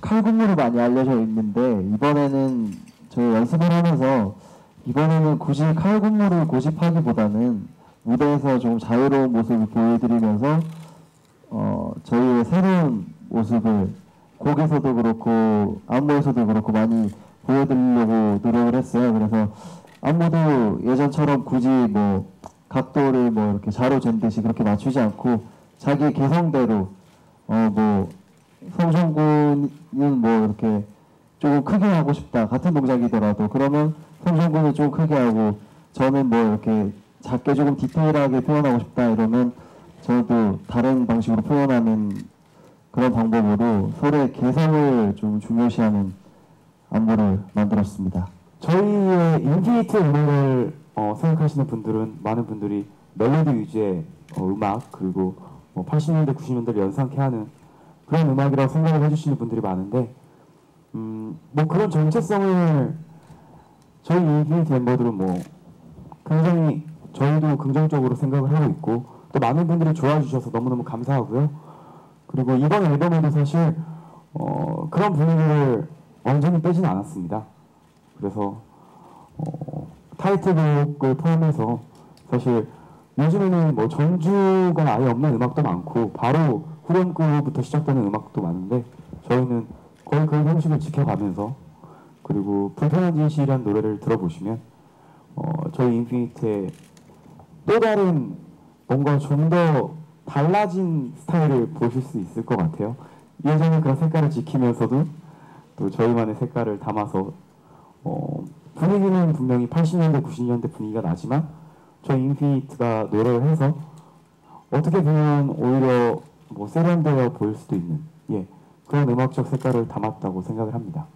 칼군무로 많이 알려져 있는데 이번에는 저희 연습을 하면서 이번에는 굳이 칼군무를 고집하기보다는 무대에서 좀 자유로운 모습을 보여드리면서 어, 저희의 새로운 모습을 곡에서도 그렇고 안무에서도 그렇고 많이 보여드리려고 노력을 했어요. 그래서 안무도 예전처럼 굳이 뭐 각도를 뭐 이렇게 자로 잰 듯이 그렇게 맞추지 않고 자기 개성대로 어뭐 성성군은 뭐 이렇게 조금 크게 하고 싶다 같은 동작이더라도 그러면 성성군은 좀 크게 하고 저는 뭐 이렇게 작게 조금 디테일하게 표현하고 싶다 이러면 저도 다른 방식으로 표현하는 그런 방법으로 서로의 개성을 좀 중요시하는 안무를 만들었습니다. 저희의 인피니트 음악을 어, 생각하시는 분들은 많은 분들이 멜로디 위주의 어, 음악 그리고 뭐 80년대 90년대를 연상케 하는 그런 음악이라고 생각을 해주시는 분들이 많은데 음, 뭐 그런 정체성을 저희 인피니트 멤버들은 뭐 굉장히 저희도 긍정적으로 생각을 하고 있고 또 많은 분들이 좋아해 주셔서 너무너무 감사하고요. 그리고 이번 앨범에도 사실 어, 그런 분위기를 완전히 빼진 않았습니다. 그래서 어, 타이틀곡을 포함해서 사실 요즘에는 뭐 전주가 아예 없는 음악도 많고 바로 후렴구부터 시작되는 음악도 많은데 저희는 거의 그 형식을 지켜가면서 그리고 불편한 진실이라는 노래를 들어보시면 어, 저희 인피니트의 또 다른 뭔가 좀 더 달라진 스타일을 보실 수 있을 것 같아요. 예전에 그런 색깔을 지키면서도 또 저희만의 색깔을 담아서 어, 분위기는 분명히 80년대, 90년대 분위기가 나지만 저희 인피니트가 노래를 해서 어떻게 보면 오히려 뭐 세련되어 보일 수도 있는 예 그런 음악적 색깔을 담았다고 생각을 합니다.